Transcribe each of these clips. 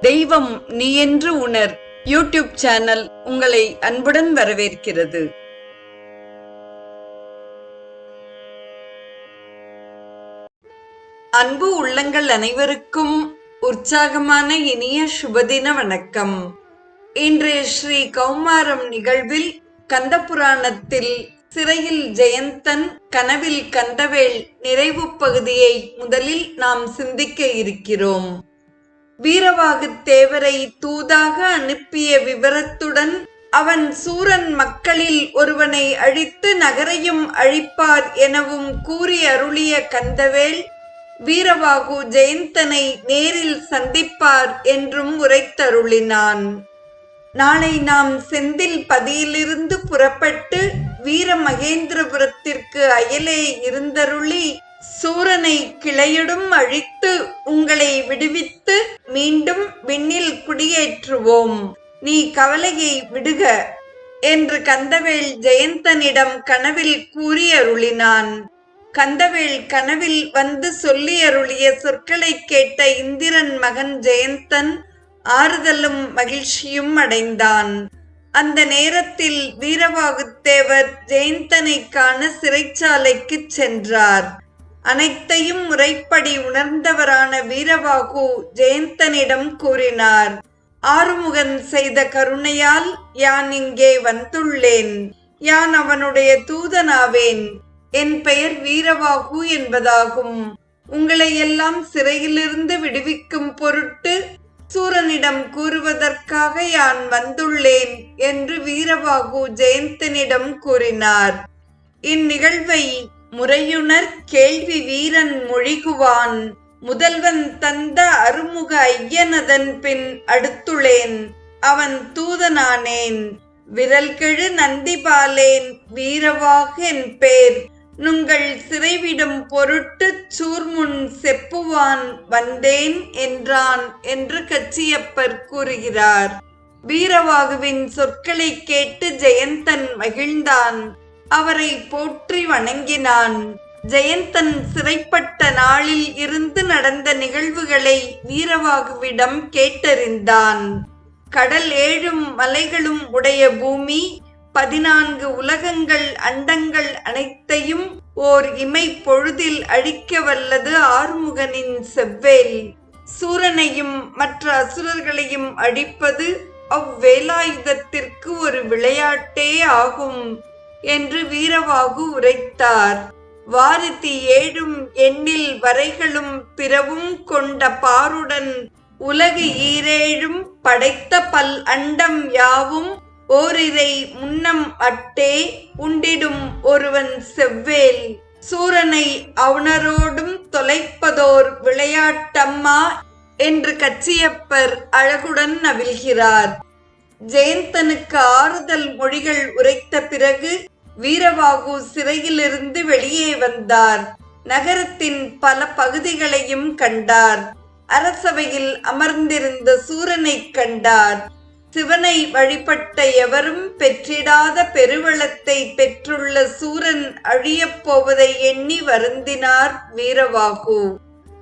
தெய்வம் நீ என்று உணர். யூடியூப் சேனல் உங்களை அன்புடன் வரவேற்கிறது. அன்பு உள்ளங்கள் அனைவருக்கும் உற்சாகமான இனிய சுபதின வணக்கம். இன்றைய ஸ்ரீ கௌமாரம் நிகழ்வில் கந்தபுராணத்தில் சிறையில் ஜெயந்தன் கனவில் கண்டவேள் நிறைவு பகுதியை முதலில் நாம் சிந்திக்க இருக்கிறோம். வீரவாகு தேவரை தூதாக அனுப்பிய விவரத்துடன் அவன் சூரன் மக்களில் ஒருவனை அழித்து நகரையும் அழிப்பார் எனவும் கூறி அருளிய கந்தவேல் வீரவாகு ஜெயந்தனை நேரில் சந்திப்பார் என்றும் உரைத்தருளினான். நாளை நாம் செந்தில் பதியிலிருந்து புறப்பட்டு வீர மகேந்திரபுரத்திற்கு அயலே இருந்தருளி சூரனை கிளையிடும் அழித்து உங்களை விடுவித்து மீண்டும் விண்ணில் குடியேற்றுவோம். நீ கவலையை விடுக என்று கந்தவேல் ஜெயந்தனிடம் கனவில் கூறி அருளினான் கந்தவேல் கனவில் வந்து சொல்லி அருளிய சொற்களை கேட்ட இந்திரன் மகன் ஜெயந்தன் ஆறுதலும் மகிழ்ச்சியும் அடைந்தான். அந்த நேரத்தில் வீரவாகுத்தேவர் ஜெயந்தனை காண சிறைச்சாலைக்கு சென்றார். அனைத்தையும் முறைப்படி உணர்ந்தவரான வீரவாகு ஜெயந்தனிடம் கூறினார் ஆறுமுகன் செய்த கருணையால் யான் இங்கே வந்துள்ளேன். யான் அவனுடைய தூதனாவேன். என் பெயர் வீரவாகு என்பதாகும். உங்களை எல்லாம் சிறையிலிருந்து விடுவிக்கும் பொருட்டு சூரனிடம் கூறுவதற்காக யான் வந்துள்ளேன் என்று வீரவாகு ஜெயந்தனிடம் கூறினார். இந்நிகழ்வை முறையுணர் கேள்வி வீரன் மொழிகுவான். முதல்வன் தந்த அருமுக ஐயனதன் பின் அடுத்துளேன். அவன் தூதனானேன். விரல்கெழு நந்திபாலேன் வீரவாக என் பேர். நுங்கள் சிறைவிடும் பொருட்டு சூர்முன் செப்புவான். வந்தேன் என்றான் என்று கச்சியப்பர் கூறுகிறார். வீரவாகுவின் சொற்களை கேட்டு ஜெயந்தன் மகிழ்ந்தான். அவரை போற்றி வணங்கினான். ஜெயந்தன் சிறைப்பட்ட நாளில் இருந்து நடந்த நிகழ்வுகளை வீரவாகுவிடம் கேட்டறிந்தான். கடல் ஏழும் மலைகளும் உடைய பூமி பதினான்கு உலகங்கள் அண்டங்கள் அனைத்தையும் ஓர் இமை பொழுதில் அழிக்க வல்லது ஆறுமுகனின் செவ்வேல். சூரனையும் மற்ற அசுரர்களையும் அழிப்பது அவ்வேலாயுதத்திற்கு ஒரு விளையாட்டே ஆகும். என்று வீரவாகு உரைத்தார். வாரித்தி ஏழும் எண்ணில் வரைகளும் பிறவும் கொண்ட பாருடன் உலகு ஈரேழும் படைத்த பல் அண்டம் யாவும் ஓரிரை முன்னம் அட்டே உண்டிடும் ஒருவன் செவ்வேல். சூரனை அவுணரோடும் தொலைப்பதோர் விளையாட்டம்மா என்று கச்சியப்பர் அழகுடன் நவில்கிறார் ஜெயந்தனுக்கு ஆறுதல் மொழிகள் உரைத்த பிறகு வீரவாகு சிறையிலிருந்து வெளியே வந்தார். நகரத்தின் பல பகுதிகளையும் கண்டார். அரசவையில் அமர்ந்திருந்த சூரனை கண்டார். சிவனை வழிபட்ட எவரும் பெற்றிடாத பெருவளத்தை பெற்றுள்ள சூரன் அழியப் போவதை எண்ணி வருந்தினார் வீரவாகு.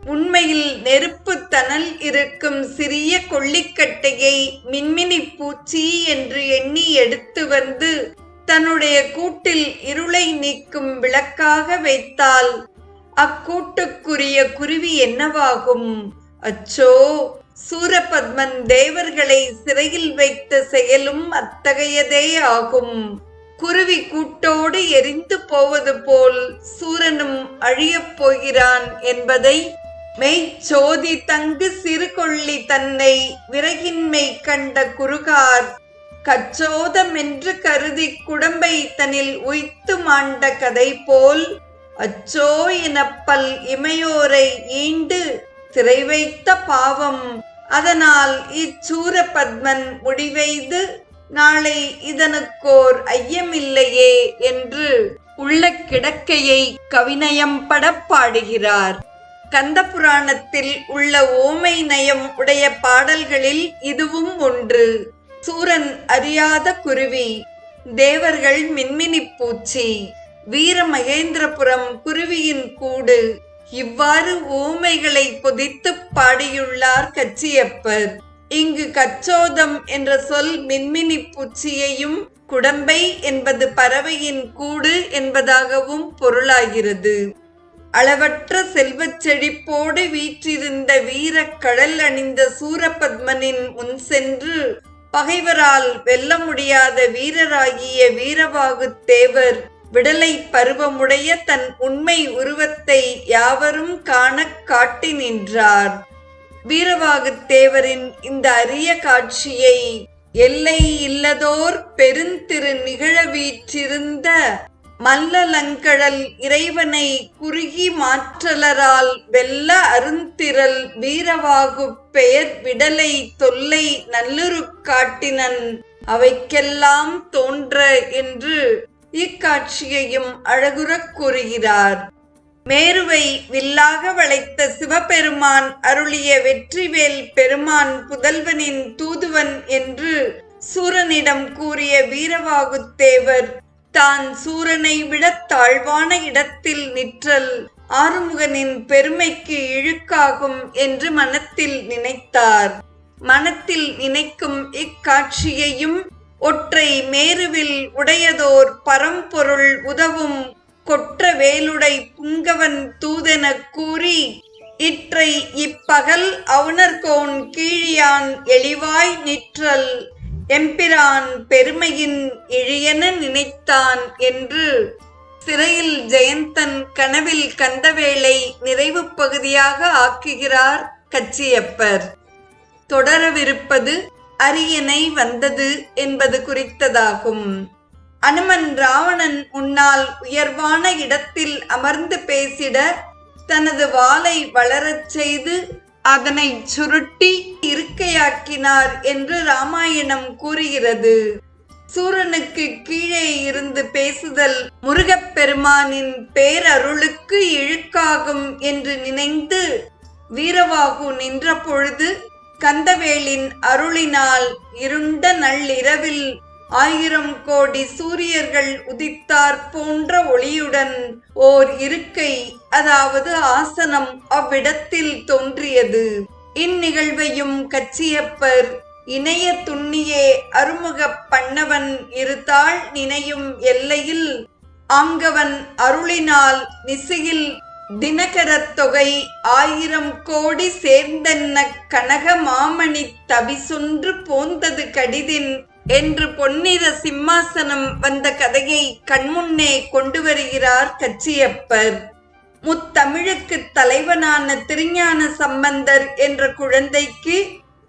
உண்மையில் நெருப்பு தணல் இருக்கும் சிறிய கொள்ளிக்கட்டையை மின்மினி பூச்சி என்று எண்ணி எடுத்து வந்து தன்னுடைய கூட்டில் இருளை நீக்கும் விளக்காக வைத்தால் அக்கூட்டுக்குரிய குருவி என்னவாகும்? அச்சோ! சூரபத்மன் தேவர்களை சிறையில் வைத்த செயலும் அத்தகையதே ஆகும். குருவி கூட்டோடு எரிந்து போவது போல் சூரனும் அழியப் போகிறான் என்பதை மெய் சோதி தங்கு சிறு கொள்ளி தன்னை விறகின்மை கண்ட குருகார் கச்சோதமென்று கருதி குடம்பை தனில் உய்த்து மாண்ட கதை போல் அச்சோ எனப்பல் இமையோரை ஈண்டு சிறை வைத்த பாவம். அதனால் இச்சூர பத்மன் முடிவெய்து நாளை இதனுக்கோர் ஐயமில்லையே என்று உள்ள கிடக்கையை கவிநயம்பட பாடுகிறார். கந்த புராணத்தில் உள்ள ஓமை நயம் உடைய பாடல்களில் இதுவும் ஒன்று. சூரன் அறியாத குருவி தேவர்கள் மின்மினி பூச்சி வீர மகேந்திரபுரம் குருவியின் கூடு. இவ்வாறு ஊமைகளை பொதித்துப் பாடியுள்ளார் கச்சியப்பர். இங்கு கச்சோதம் என்ற சொல் மின்மினி பூச்சியையும் குடம்பை என்பது பறவையின் கூடு என்பதாகவும் பொருளாகிறது. அளவற்ற செல்வச் செழிப்போடு வீற்றிருந்த வீரக் கடல் அணிந்த சூரபத்மனின் முன் சென்று பகைவரால் வெல்ல முடியாத வீரராகிய வீரவாகு தேவர் விடலை பருவமுடைய தன் உண்மை உருவத்தை யாவரும் காணக் காட்டி நின்றார். வீரவாகு தேவரின் இந்த அரிய காட்சியை எல்லை இல்லதோர் பெருந்திரு நிகழ வீற்றிருந்த மல்லலங்கழல் இறைவனை குறுகி மாற்றலரால் வெல்ல அருந்திரல் வீரவாகு பெயர் விடலை தொல்லை நல்லுரு காட்டினன். அவைக்கெல்லாம் தோன்ற என்று இக்காட்சியையும் அழகுறக் கூறுகிறார். மேருவை வில்லாக வளைத்த சிவபெருமான் அருளிய வெற்றிவேல் பெருமான் புதல்வனின் தூதுவன் என்று சூரனிடம் கூறிய வீரவாகுத்தேவர் தான் சூரனை விட தாழ்வான இடத்தில் நிற்றல் ஆறுமுகனின் பெருமைக்கு இழுக்காகும் என்று மனத்தில் நினைத்தார். மனத்தில் நினைக்கும் இக்காட்சியையும் ஒற்றை மேருவில் உடையதோர் பரம்பொருள் உதவும் கொற்ற வேலுடை புங்கவன் தூதெனக் கூறி இற்றை இப்பகல் அவுணர்கோன் கீழியான் எளிவாய் நிற்றல். எம்பிரான் பெருமையின் இழியென நினைத்தான் என்று சிறையில் ஜெயந்தன் கனவில் கந்தவேளை நிறைவு பகுதியாக ஆக்குகிறார் கச்சியப்பர். தொடரவிருப்பது அரியணை வந்தது என்பது குறித்ததாகும். அனுமன் ராவணன் உன்னால் உயர்வான இடத்தில் அமர்ந்து பேசிட தனது வாளை வளரச் செய்து அதனை சுருட்டி இருக்கையாக்கினார் என்று ராமாயணம் கூறுகிறது. சூரனுக்கு கீழே இருந்து பேசுதல் முருகப்பெருமானின் பேரருளுக்கு இழுக்காகும் என்று நினைந்து வீரவாகு நின்ற பொழுது கந்தவேலின் அருளினால் இருண்ட நள்ளிரவில் ஆயிரம் கோடி சூரியர்கள் உதித்தார் போன்ற ஒளியுடன் ஓர் இருக்கை அதாவது ஆசனம் அவ்விடத்தில் தோன்றியது. இந்நிகழ்வையும் கச்சியப்பர் இணைய துண்ணியே அருமுகப் பண்ணவன் இருத்தாள் நினையும் எல்லையில் அங்கவன் அருளினால் நிசையில் தினகரத் தொகை ஆயிரம் கோடி சேர்ந்தென்ன கனக மாமணி தவிசொன்று போந்தது கடிதின் என்று பொன்னிற சிம்மாசனம் வந்த கதையை கண்முன்னே கொண்டு வருகிறார் கச்சியப்பர். முத்தமிழுக்கு தலைவனான திருஞான சம்பந்தர் என்ற குழந்தைக்கு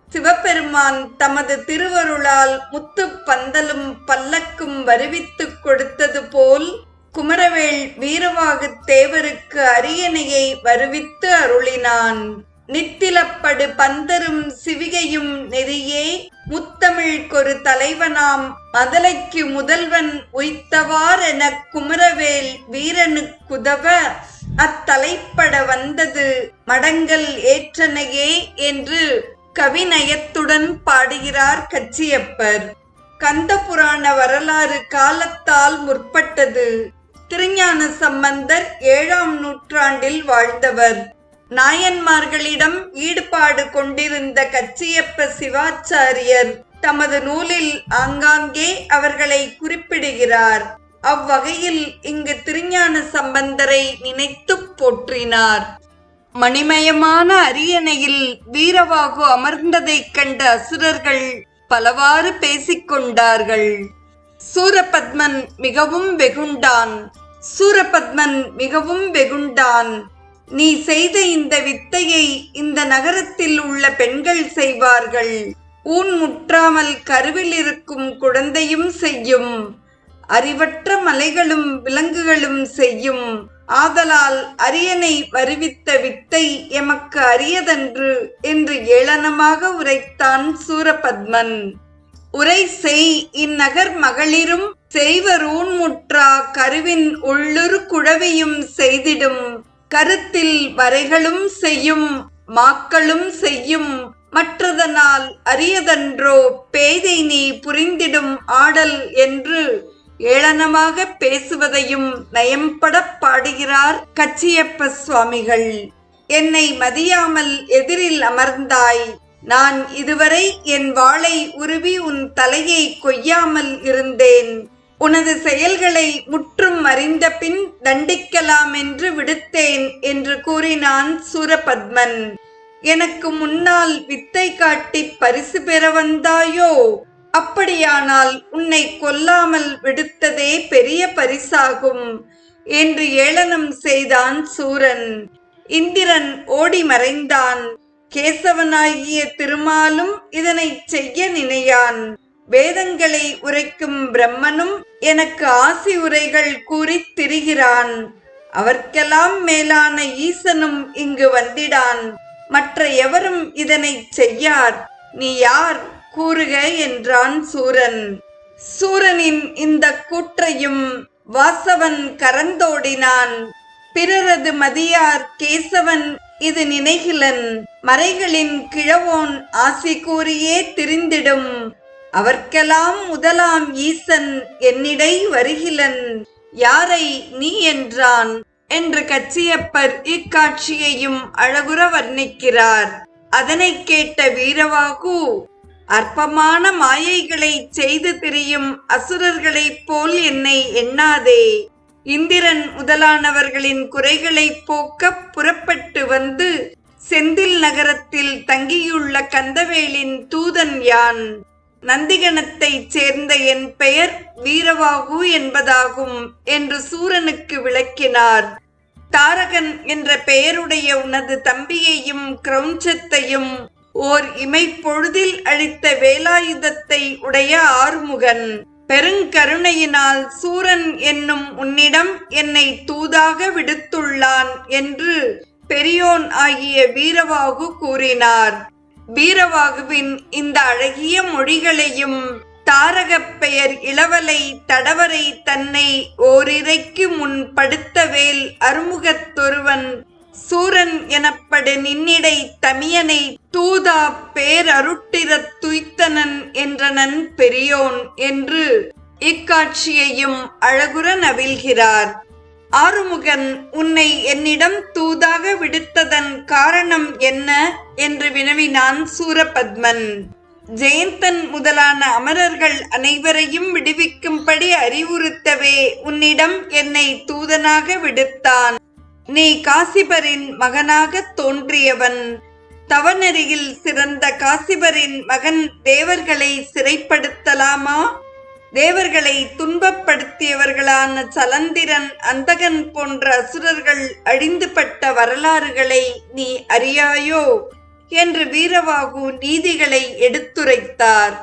சிவபெருமான் தமது திருவருளால் முத்து பந்தலும் பல்லக்கும் வருவித்துக் கொடுத்தது போல் குமரவேள் வீரவாகு தேவருக்கு அரியணையை வருவித்து அருளினான். நித்திலப்படு பந்தரும் சிவிகையும் நெறியே. முத்தமிழ்கொரு தலைவனாம் மதலைக்கு முதல்வன் உய்த்தவாரென குமரவேல் வீரனுக்குதவ அத்தலைப்பட வந்தது மடங்கள் ஏற்றனையே என்று கவிநயத்துடன் பாடுகிறார் கச்சியப்பர். கந்த புராண வரலாறு காலத்தால் முற்பட்டது. திருஞான சம்பந்தர் ஏழாம் நூற்றாண்டில் வாழ்ந்தவர். நாயன்மார்களிடம் ஈடுபாடு கொண்டிருந்த கச்சியப்ப சிவாச்சாரியர் தமது நூலில் ஆங்காங்கே அவர்களை குறிப்பிடுகிறார். அவ்வகையில் இங்கு திருஞான சம்பந்தரை நினைத்து போற்றினார். மணிமயமான அரியணையில் வீரவாகு அமர்ந்ததைக் கண்ட அசுரர்கள் பலவாறு பேசிக்கொண்டார்கள். சூரபத்மன் மிகவும் வெகுண்டான். சூரபத்மன் மிகவும் வெகுண்டான். நீ செய்த இந்த வித்தையை இந்த நகரத்தில் உள்ள பெண்கள் செய்வார்கள். ஊன் முற்றாமல் கருவில் இருக்கும் குழந்தையும் செய்யும். அறிவற்ற மலைகளும் விலங்குகளும் செய்யும். ஆதலால் அரியனை வருவித்த வித்தை எமக்கு அரியதன்று என்று ஏளனமாக உரைத்தான் சூரபத்மன். உரை செய் இந்நகர் மகளிரும் செய்வரூன் முற்றா கருவின் உள்ளுரு குழவியும் செய்திடும். கருத்தில் வரைகளும் செய்யும் மாக்களும் செய்யும் மற்றதனால் அரியதன்றோ பேதை நீ புரிந்திடும் ஆடல் என்று ஏளனமாக பேசுவதையும் நயம்படப் பாடுகிறார் கச்சியப்ப சுவாமிகள். என்னை மதியாமல் எதிரில் அமர்ந்தாய். நான் இதுவரை என் வாளை உருவி உன் தலையை கொய்யாமல் இருந்தேன். உனது செயல்களை முற்றும் அறிந்த பின் தண்டிக்கலாம் என்று விடுத்தேன் என்று கூறினான் சூரபத்மன். எனக்கு முன்னால் வித்தை காட்டி பரிசு பெற வந்தாயோ? அப்படியானால் உன்னை கொல்லாமல் விடுத்ததே பெரிய பரிசாகும் என்று ஏளனம் செய்தான் சூரன். இந்திரன் ஓடி மறைந்தான். கேசவனாகிய திருமாலும் இதனை செய்ய நினையான். வேதங்களை உரைக்கும் பிரம்மனும் எனக்கு ஆசி உரைகள் கூறித் திரிகிறான். அவர்க்கெல்லாம் மேலான ஈசனும் இங்கு வந்திடான். மற்ற எவரும் இதனை செய்யார்? நீ யார்? கூறுக என்றான் சூரன். சூரனின் இந்த கூற்றையும் வாசவன் கரந்தோடினான். பிறரது மதியார் கேசவன் இது நினைகிலன். மறைகளின் கிழவோன் ஆசி கூறியே திரிந்திடும். அவர்க்கெல்லாம் முதலாம் ஈசன் என்னிடை வருகிலன் யாரை நீ என்றான்? என்று கச்சியப்பர் இக்காட்சியையும் அழகுற வர்ணிக்கிறார். அதனை கேட்ட வீரவாகு அற்பமான மாயைகளை செய்து திரியும் அசுரர்களைப் போல் என்னை எண்ணாதே. இந்திரன் முதலானவர்களின் குறைகளை போக்க புறப்பட்டு வந்து செந்தில் நகரத்தில் தங்கியுள்ள கந்தவேலின் தூதன் யான்? நந்திகணத்தைச் சேர்ந்த என் பெயர் வீரவாகு என்பதாகும் என்று சூரனுக்கு விளக்கினார். தாரகன் என்ற பெயருடைய உனது தம்பியையும் கிரௌஞ்சத்தையும் ஓர் இமைப்பொழுதில் அழித்த வேலாயுதத்தை உடைய ஆறுமுகன். பெருங்கருணையினால் சூரன் என்னும் உன்னிடம் என்னை தூதாக விடுத்துள்ளான் என்று பெரியோன் ஆகிய வீரவாகு கூறினார். வீரவாகுவின் இந்த அழகிய மொழிகளையும் தாரகப் பெயர் இளவலை தடவரை தன்னை ஓரிரைக்கு முன் படுத்தவேல் அருமுகத்தொருவன் சூரன் எனப்படு நின்னிடை தமியனை தூதா பேரருட்டிரத் துய்த்தனன் என்றனன் பெரியோன் என்று இக்காட்சியையும் அழகுற நவில்கிறார் ஆறுமுகன் உன்னை என்னிடம் தூதாக விடுத்ததன் காரணம் என்ன? என்று வினவினான் சூரபத்மன். ஜெயந்தன் முதலான அமரர்கள் அனைவரையும் விடுவிக்கும்படி அறிவுறுத்தவே உன்னிடம் என்னை தூதனாக விடுத்தான். நீ காசிபரின் மகனாக தோன்றியவன். தவநெறியில் சிறந்த காசிபரின் மகன் தேவர்களை சிறைப்படுத்தலாமா? தேவர்களை துன்பப்படுத்தியவர்களான சலந்திரன் அந்தகன் போன்ற அசுரர்கள் அழிந்துபட்ட வரலாறுகளை நீ அறியாயோ? என்று வீரவாகு நீதிகளை எடுத்துரைத்தார்.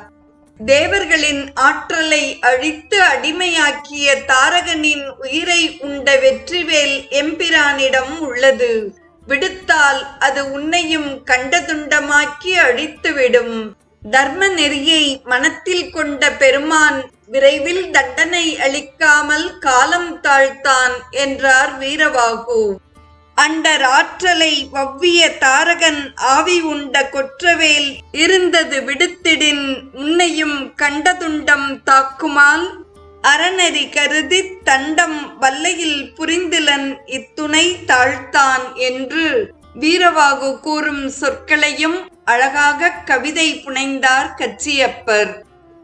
தேவர்களின் ஆற்றலை அழித்து அடிமையாக்கிய தாரகனின் உயிரை உண்ட வெற்றிவேல் எம்பிரானிடம் உள்ளது. விடுத்தால் அது உன்னையும் கண்டதுண்டமாக்கி அழித்துவிடும். தர்ம நெறியை மனத்தில் கொண்ட பெருமான் விரைவில் தண்டனை அளிக்காமல் காலம் தாழ்த்தான் என்றார் வீரவாகு. அண்டர் ஆற்றலை வவ்விய தாரகன் ஆவி உண்ட கொற்றவேல் இருந்தது விடுத்திடின் உன்னையும் கண்டதுண்டம் தாக்குமால்? அறநெறி கருதி தண்டம் வல்லையில் புரிந்திலன் இத்துணை தாழ்த்தான் என்று வீரவாகு கூறும் சொற்களையும் அழகாக கவிதை புனைந்தார் கச்சியப்பர்.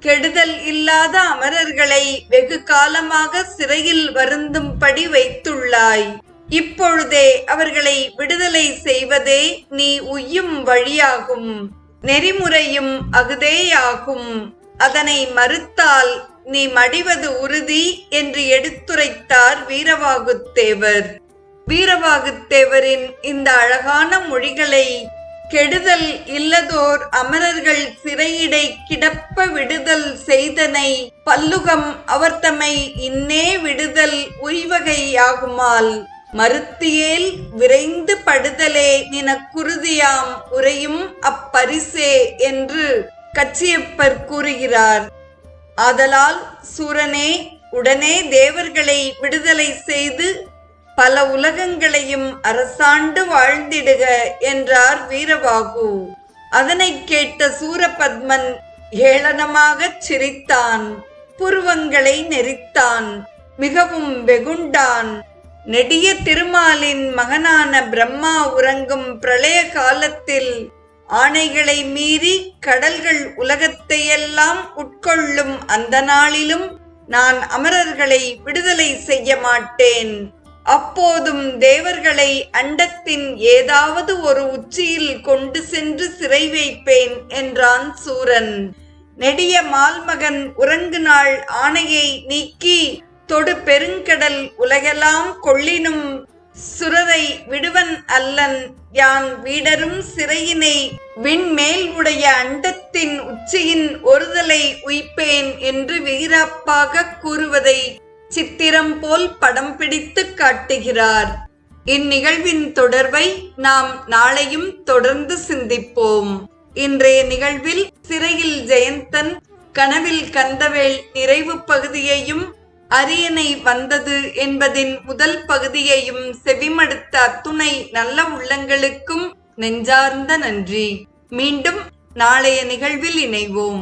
கெடுதல் இல்லாத அமரர்களை வெகு காலமாக சிறையில் வருந்தும்படி வைத்துள்ளாய். இப்பொழுதே அவர்களை விடுதலை செய்வதே நீ உய்யும் வழியாகும். நெறிமுறையும் அகுதேயாகும். அதனை மறுத்தால் நீ மடிவது உறுதி என்று எடுத்துரைத்தார் வீரவாகுத்தேவர். வீரவாகுத்தேவரின் இந்த அழகான மொழிகளை கெடுதல் இல்லதோர் அமரர்கள் சிறையிடை கிடப்ப விடுதல் செய்தனை பல்லுகம் அவர்த்தமை இன்னே விடுதல் உய்வகையாகுமால் மறுத்தியேல் விரைந்து படுதலே நினக்குருதியாம் உரையும் அப்பரிசே என்று கச்சியப்பர் கூறுகிறார். ஆதலால் சூரனே உடனே தேவர்களை விடுதலை செய்து பல உலகங்களையும் அரசாண்டு வாழ்ந்திடுக என்றார் வீரபாகு. அதனை கேட்ட சூரபத்மன் ஏளனமாகச் சிரித்தான். புருவங்களை நெரித்தான். மிகவும் வெகுண்டான். நெடிய திருமாலின் மகனான பிரம்மா உறங்கும் பிரளய காலத்தில் ஆணைகளை மீறி கடல்கள் உலகத்தையெல்லாம் உட்கொள்ளும் அந்த நாளிலும் நான் அமரர்களை விடுதலை செய்ய மாட்டேன். அப்போதும் தேவர்களை அண்டத்தின் ஏதாவது ஒரு உச்சியில் கொண்டு சென்று சிறை வைப்பேன் என்றான் சூரன். நெடிய மால்மகன் உறங்கு நாள் ஆணையை நீக்கி தொடு பெருங்கடல் உலகெல்லாம் கொள்ளினும் சுரரை விடுவன் அல்லன். யான் வீடரும் சிறையினை விண்மேல் உடைய அண்டத்தின் உச்சியின் ஒருதலை உய்ப்பேன் என்று வீராப்பாக கூறுவதை சித்திரம் போல் படம் பிடித்து காட்டுகிறார். இந்நிகழ்வின் தொடர்பை நாம் நாளையும் தொடர்ந்து சிந்திப்போம். இன்றைய நிகழ்வில் சிறையில் ஜெயந்தன் கனவில் கந்தவேல் நிறைவு பகுதியையும் அரியணை வந்தது என்பதின் முதல் பகுதியையும் செவிமடுத்த அத்துணை நல்ல உள்ளங்களுக்கும் நெஞ்சார்ந்த நன்றி. மீண்டும் நாளைய நிகழ்வில் இணைவோம்.